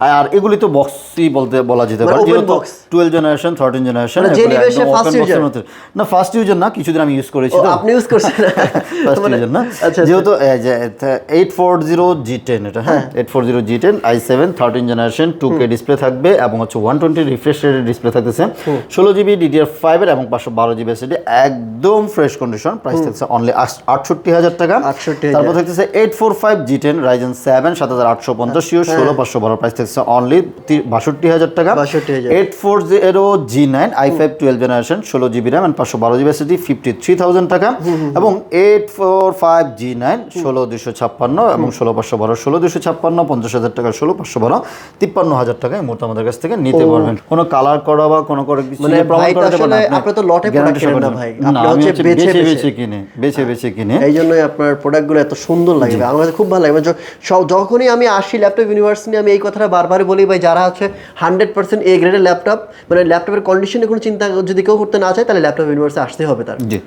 আর এগুলি তো বক্সই বলতে বলা যেতে মানে পারে যেহেতু। টুয়েলভ জেনারেশন থার্টিন জেনারেশন না ফার্স্ট ইউজার না কিছুদিন আমি ইউজ করেছি তো। আপনি ইউজ করছেন। ফার্স্ট ইউজার না। আচ্ছা যেহেতু eight four zero G ten এটা হ্যাঁ? Eight four zero G ten I seven thirteen generation two K display থাকবে এবং হচ্ছে ওয়ান টোয়েন্টি রিফ্রেশ রেটের ডিসপ্লে থাকতেছে। ষোলো জিবি ডিডিআর ফাইভের এবং পাঁচশো বারো জিবি এসএডি একদম ফ্রেশ কন্ডিশন প্রাইস থাকছে অনলি আটষট্টি হাজার টাকা। 68,000 তারপর থাকতেছে eight four five G ten Ryzen seven সাত হাজার আটশো পঞ্চাশ ইউ ষোলো পাঁচশো বারো প্রাইস থাকছে অনলি বাষট্টি হাজার টাকা। Eight four zero G nine I five twelve generation ষোলো জিবি র্যাম অ্যান্ড পাঁচশো বারো GB SSD fifty three thousand টাকা। এবং eight four five G nine ষোলো দুশো ছাপ্পান্ন এবং ষোলো পাঁচশো বারো ষোলো দুশো ছাপ্পান্ন পঞ্চাশ হাজার টাকা ষোলো পাঁচশো বারো তিপ্পান্ন হাজার টাকা এই মুহূর্তে আমাদের কাছ থেকে নিতে পারবেন। কোনো কালার করা বা কোনো করে কিছু মানে প্রমাণ করাতে পারবেন আপনি তো লটে না ভাই। আপনি হচ্ছে বেছে বেছে কিনে বেছে বেছে কিনে। এই জন্যই আপনার প্রোডাক্টগুলো এত সুন্দর লাগে আমার খুব ভালো লাগে। মানে যখনই আমি আসি ল্যাপটপ ইউনিভার্স নিয়ে আমি এই কথাটা বারবার বলি ভাই, যারা আছে হান্ড্রেড পার্সেন্ট এ গ্রেডের ল্যাপটপ মানে ল্যাপটপের কন্ডিশনে কোনো চিন্তা যদি কেউ করতে না চায়, তাহলে ল্যাপটপ ইউনিভার্সে আসতে হবে তার। জি।